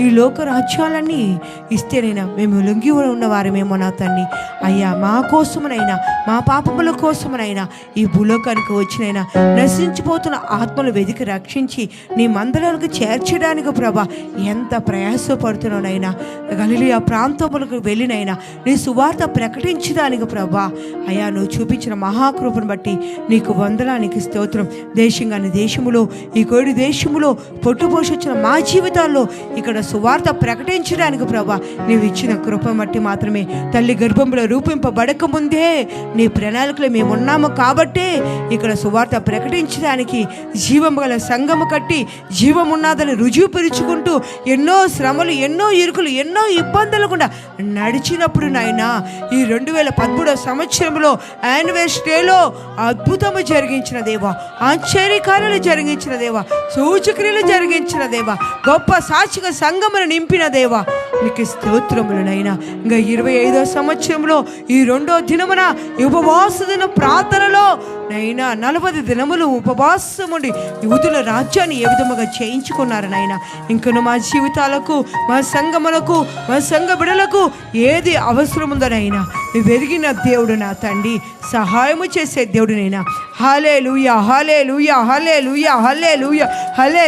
ఈ లోక రాజ్యాలన్నీ ఇస్తేనైనా మేము లొంగి ఉన్న వారమేమో నా తండ్రి అయ్యా మా కోసమునైనా మా పాపముల కోసమునైనా ఈ భూలోకానికి వచ్చినైనా నశించిపోతున్న ఆత్మలు వెతికి రక్షించి నీ మందిరాలకు చేర్చడానికి ప్రభా ఎంత ప్రయాసపడుతున్నానైనా గలిలి ఆ ప్రాంతములకు వెళ్ళినైనా నీ సువార్త ప్రకటించడానికి ప్రభా అయ్యా నువ్వు చూపించిన మహాకృపను బట్టి నీకు వందనానికి స్తోత్రం. దేశంగాని దేశములో ఈ కోడి దేశములో పొట్టుపోషొచ్చిన మా జీవితాల్లో ఇక్కడ సువార్త ప్రకటించడానికి ప్రభా నీవు ఇచ్చిన కృప మట్టి మాత్రమే. తల్లి గర్భంలో రూపింపబడక ముందే నీ ప్రణాళికలో మేము ఉన్నాము కాబట్టే ఇక్కడ సువార్త ప్రకటించడానికి జీవము గల సంఘము కట్టి జీవం ఉన్నదని రుజువుపరుచుకుంటూ ఎన్నో శ్రమలు ఎన్నో ఇరుకులు ఎన్నో ఇబ్బందులు కూడా నడిచినప్పుడు నాయన ఈ రెండు వేల పదమూడవ సంవత్సరంలో యానివర్సరీలో అద్భుతము జరిగించిన దేవా ఆశ్చర్యకార్యాలు జరిగించిన దేవా సూచక్రియలు జరిగించిన దేవా గొప్ప సాక్షిక సంఘమును నింపిన దేవా నీకు స్తోత్రములనైనా. ఇంకా ఇరవై ఐదో సంవత్సరంలో ఈ రెండో దినమున ఉపవాస దిన ప్రార్థనలో నైనా నలభై దినములు ఉపవాసం ఉండి రాజ్యాన్ని ఏ విధముగా చేయించుకున్నారు నాయన ఇంకను మా జీవితాలకు మా సంగములకు మా సంఘ బిడలకు ఏది అవసరం ఉందనైనా వెరిగిన దేవుడు నా తండ్రి సహాయము చేసే దేవుడినైనా. హలే లూయ హలే లూయ హలే లూయ హలే లూయ హలే